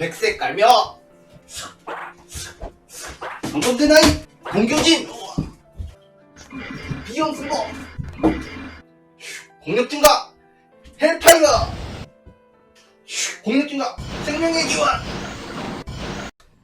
백색 깔며 방금 대나이 공교진 비용 승부 공력 증가 헬파이어 공력 증가 생명의 기원.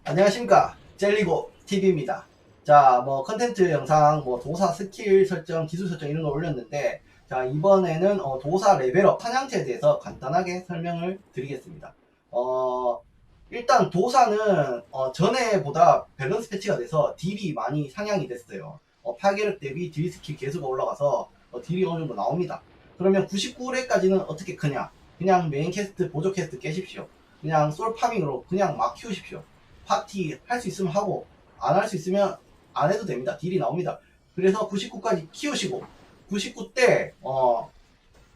안녕하십니까. 젤리고 TV입니다. 자 뭐 컨텐츠 영상 뭐 도사 스킬 설정 기술 설정 이런 거 올렸는데 자 이번에는 어, 도사 레벨업 사냥체에 대해서 간단하게 설명을 드리겠습니다. 어 일단 도사는 어, 전에보다 밸런스 패치가 돼서 딜이 많이 상향이 됐어요. 어, 파괴력 대비 딜 스킬 개수가 올라가서 어, 딜이 어느 정도 나옵니다. 그러면 99렙까지는 어떻게 크냐? 그냥 메인 캐스트 보조 캐스트 깨십시오. 그냥 솔 파밍으로 그냥 막 키우십시오. 파티 할 수 있으면 하고 안 할 수 있으면 안 해도 됩니다. 딜이 나옵니다. 그래서 99까지 키우시고 99때 어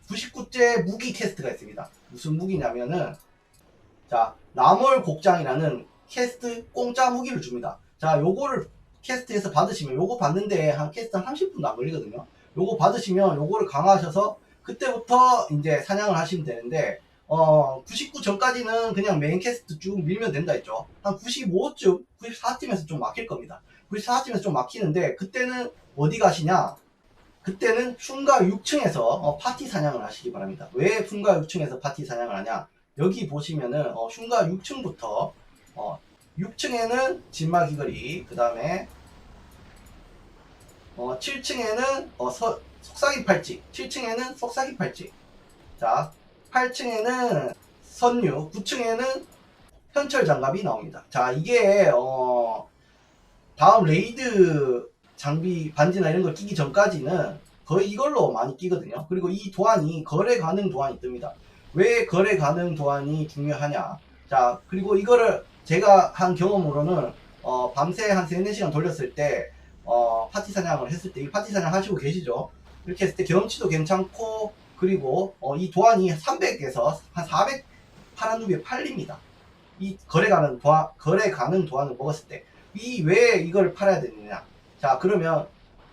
99째 무기 캐스트가 있습니다. 무슨 무기냐면은 자 나몰 곡장이라는 캐스트 공짜 무기를 줍니다 자 요거를 캐스트에서 받으시면 요거 받는데 한 캐스트 한 30분도 안 걸리거든요 요거 받으시면 요거를 강화하셔서 그때부터 이제 사냥을 하시면 되는데 어, 99 전까지는 그냥 메인 캐스트 쭉 밀면 된다 했죠. 한 95쯤, 94쯤에서 좀 막힐 겁니다. 94쯤에서 좀 막히는데, 그때는 어디 가시냐? 그때는 흉가 6층에서 어, 파티 사냥을 하시기 바랍니다. 왜 흉가 6층에서 파티 사냥을 하냐? 여기 보시면은 어, 흉가 6층부터 어, 6층에는 진마 귀걸이, 그 다음에 어, 7층에는 어, 서, 속삭이 팔찌, 7층에는 속삭이 팔찌. 자, 8층에는 선유, 9층에는 현철 장갑이 나옵니다. 자, 이게 어 다음 레이드 장비 반지나 이런 걸 끼기 전까지는 거의 이걸로 많이 끼거든요. 그리고 이 도안이 거래 가능 도안이 뜹니다. 왜 거래 가능 도안이 중요하냐? 자, 그리고 이거를 제가 한 경험으로는 어 밤새 한 3, 4시간 돌렸을 때 어, 파티 사냥을 했을 때 이 파티 사냥 하시고 계시죠? 이렇게 했을 때 경험치도 괜찮고 그리고 어, 이 도안이 300에서 한 400 파란 누비에 팔립니다. 이 거래 가능 도안 거래 가능 도안을 먹었을 때 이 왜 이걸 팔아야 되느냐? 자 그러면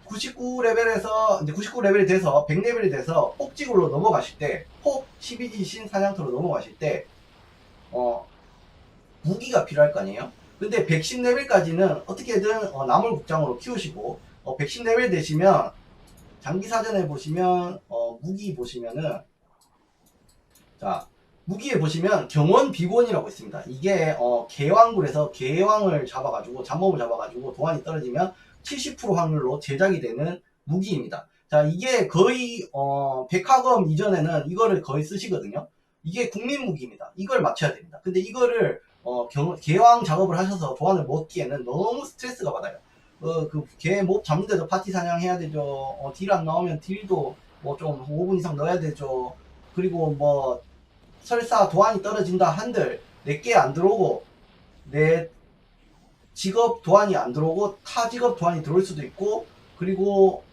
99레벨에서 이제 99레벨이 돼서 100레벨이 돼서 폭지굴로 넘어가실 때 폭 12지 신 사냥터로 넘어가실 때 어, 무기가 필요할 거 아니에요? 근데 110레벨까지는 어떻게든 어, 나물 국장으로 키우시고 어, 110레벨 되시면 장비 사전에 보시면 어, 무기 보시면은 자 무기에 보시면 경원 비곤이라고 있습니다. 이게 어, 개왕굴에서 개왕을 잡아가지고 잡몹을 잡아가지고 도안이 떨어지면 70% 확률로 제작이 되는 무기입니다. 자 이게 거의 어, 백화검 이전에는 이거를 거의 쓰시거든요. 이게 국민 무기입니다. 이걸 맞춰야 됩니다. 근데 이거를 어, 경, 개왕 작업을 하셔서 도안을 먹기에는 너무 스트레스가 받아요. 어, 그, 개몹 잡는데도 파티 사냥해야 되죠. 어, 딜안 나오면 딜도 뭐 좀 5분 이상 넣어야 되죠. 그리고 뭐, 설사 도안이 떨어진다 한들, 내게 안 들어오고, 내 직업 도안이 안 들어오고, 타 직업 도안이 들어올 수도 있고, 그리고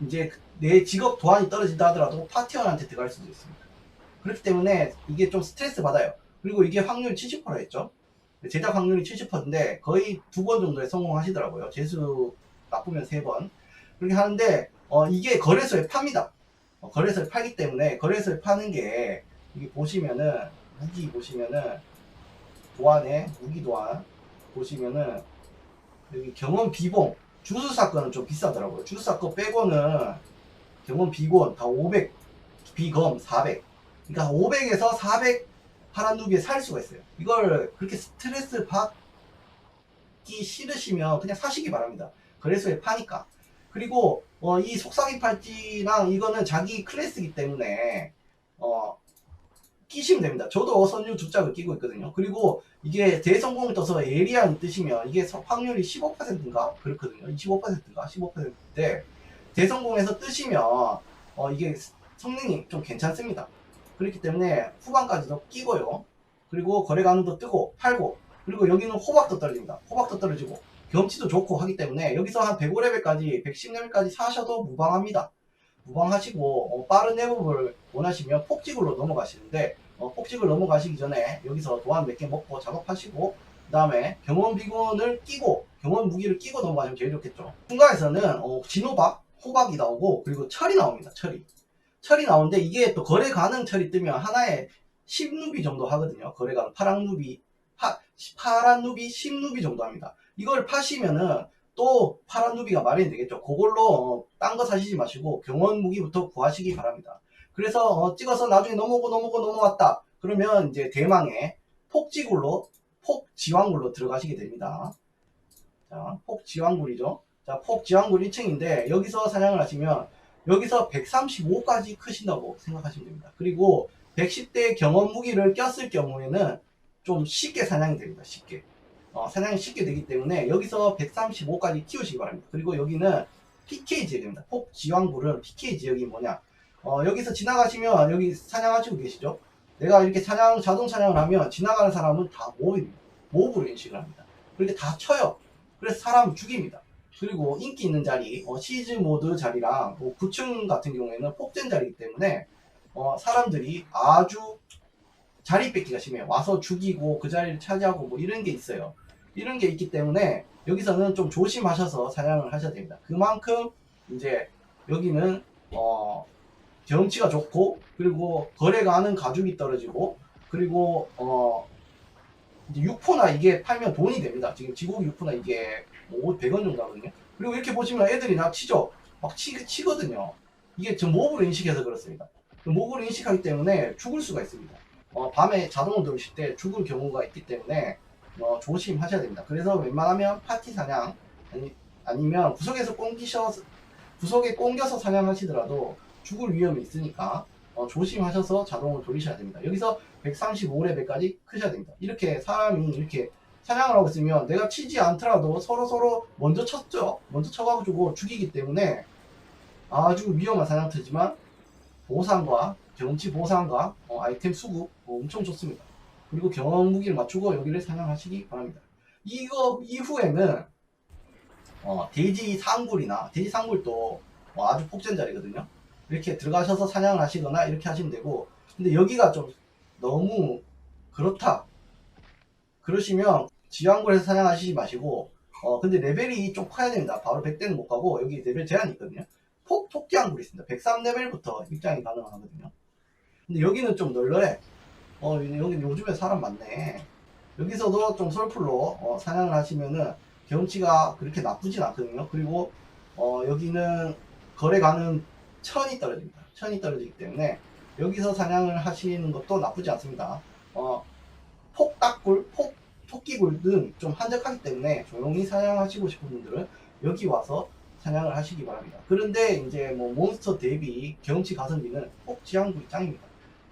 이제 내 직업 도안이 떨어진다 하더라도 파티원한테 들어갈 수도 있습니다. 그렇기 때문에 이게 좀 스트레스 받아요. 그리고 이게 확률 70% 했죠. 제작 확률이 70%인데 거의 두 번 정도에 성공하시더라고요. 재수 나쁘면 세 번. 그렇게 하는데 어, 이게 거래소에 팝니다. 어, 거래소에 팔기 때문에 거래소에 파는 게 여기 보시면은 무기 보시면은 도안에 무기 도안 보시면은 여기 경원 비봉 주수 사건은 좀 비싸더라고요. 주수 사건 빼고는 경원 비곤 다 500 비검 400 그러니까 500에서 400 파란 누비에 살 수가 있어요. 이걸 그렇게 스트레스 받기 싫으시면 그냥 사시기 바랍니다. 거래소에 파니까. 그리고 어, 이 속삭이 팔찌랑 이거는 자기 클래스이기 때문에 어, 끼시면 됩니다. 저도 선유 두 짝을 끼고 있거든요. 그리고 이게 대성공 떠서 에리안이 뜨시면 이게 서- 확률이 15%인가 그렇거든요. 25%인가 15%인데 대성공에서 뜨시면 어, 이게 성능이 좀 괜찮습니다. 그렇기 때문에 후반까지도 끼고요. 그리고 거래 가능도 뜨고 팔고 그리고 여기는 호박도 떨어집니다. 호박도 떨어지고 경치도 좋고 하기 때문에 여기서 한 105레벨까지 110레벨까지 사셔도 무방합니다. 무방하시고 어, 빠른 회복을 원하시면 폭직으로 넘어가시는데 어, 폭직을 넘어가시기 전에 여기서 도안 몇 개 먹고 작업하시고 그 다음에 경원 비곤을 끼고 경원 무기를 끼고 넘어가시면 제일 좋겠죠. hun가에서는 어, 진호박, 호박이 나오고 그리고 철이 나옵니다. 철이. 철이 나오는데 이게 또 거래 가능 철이 뜨면 하나에 10루비 정도 하거든요. 거래 가능 파랑 루비 파, 파란 누비 10누비 정도 합니다. 이걸 파시면은 또 파란 누비가 마련이 되겠죠. 그걸로 딴거 사시지 마시고 경원 무기부터 구하시기 바랍니다. 그래서 어, 찍어서 나중에 넘어오고 넘어오고 넘어왔다. 그러면 이제 대망의 폭지굴로 폭지왕굴로 들어가시게 됩니다. 자, 폭지왕굴이죠. 자, 폭지왕굴 1층인데 여기서 사냥을 하시면 여기서 135까지 크신다고 생각하시면 됩니다. 그리고 110대 경험 무기를 꼈을 경우에는 좀 쉽게 사냥이 됩니다. 쉽게. 어, 사냥이 쉽게 되기 때문에 여기서 135까지 키우시기 바랍니다. 그리고 여기는 PK 지역입니다. 폭지왕굴은 PK 지역이 뭐냐? 어, 여기서 지나가시면 여기 사냥하시고 계시죠? 내가 이렇게 사냥, 자동 사냥을 하면 지나가는 사람은 다 모브입니다. 모브로 인식을 합니다. 그렇게 다 쳐요. 그래서 사람 죽입니다. 그리고 인기 있는 자리, 어, 시즈 모드 자리랑 뭐 9층 같은 경우에는 폭젠 자리이기 때문에 어, 사람들이 아주 자리 뺏기가 심해요. 와서 죽이고 그 자리를 차지하고 뭐 이런 게 있어요. 이런 게 있기 때문에 여기서는 좀 조심하셔서 사냥을 하셔야 됩니다. 그만큼 이제 여기는 어, 경치가 좋고 그리고 거래가 하는 가죽이 떨어지고 그리고 어 이제 육포나 이게 팔면 돈이 됩니다. 지금 지고기 육포나 이게 뭐 100원 정도 하거든요. 그리고 이렇게 보시면 애들이 나 치죠. 막 치, 치거든요. 이게 저 몹으로 인식해서 그렇습니다. 그 몹으로 인식하기 때문에 죽을 수가 있습니다. 어, 밤에 자동으로 돌리실 때 죽을 경우가 있기 때문에 어, 조심하셔야 됩니다. 그래서 웬만하면 파티 사냥 아니, 아니면 구석에서 꽁기셔 구석에 꽁겨서 사냥하시더라도 죽을 위험이 있으니까 어, 조심하셔서 자동으로 돌리셔야 됩니다. 여기서 135레벨까지 크셔야 됩니다. 이렇게 사람이 이렇게 사냥을 하고 있으면 내가 치지 않더라도 서로 서로 먼저 쳤죠. 먼저 쳐가지고 죽이기 때문에 아주 위험한 사냥터지만 보상과 경치 보상과 어, 아이템 수급 어, 엄청 좋습니다. 그리고 경험 무기를 맞추고 여기를 사냥하시기 바랍니다. 이거 이후에는 어, 돼지 상굴이나 돼지 상굴도 어, 아주 폭전 자리거든요. 이렇게 들어가셔서 사냥을 하시거나 이렇게 하시면 되고 근데 여기가 좀 너무 그렇다. 그러시면 지왕굴에서 사냥하시지 마시고 어 근데 레벨이 좀 커야 됩니다. 바로 100대는 못 가고 여기 레벨 제한이 있거든요. 폭 토끼왕굴이 있습니다. 103레벨부터 입장이 가능하거든요. 근데 여기는 좀 널널해. 어 여기 요즘에 사람 많네. 여기서도 좀 솔플로 어, 사냥을 하시면은 경치가 그렇게 나쁘진 않거든요. 그리고 어 여기는 거래 가는 천이 떨어집니다. 천이 떨어지기 때문에 여기서 사냥을 하시는 것도 나쁘지 않습니다. 어, 폭딱굴, 폭, 토끼굴은 좀 한적하기 때문에 조용히 사냥하시고 싶은 분들은 여기 와서 사냥을 하시기 바랍니다. 그런데 이제 뭐 몬스터 대비 경치 가성비는 폭지항굴이 짱입니다.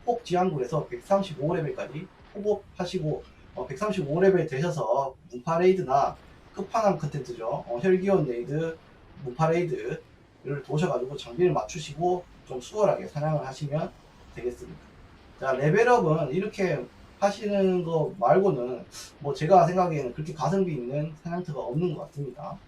폭지항굴에서 135레벨까지 호법하시고 어, 135레벨 되셔서 문파레이드나 끝판왕 컨텐츠죠. 어, 혈기원 레이드, 문파레이드 를 도셔가지고 장비를 맞추시고 좀 수월하게 사냥을 하시면 되겠습니다. 자 레벨업은 이렇게 하시는 거 말고는 뭐 제가 생각에는 그렇게 가성비 있는 사냥터가 없는 것 같습니다.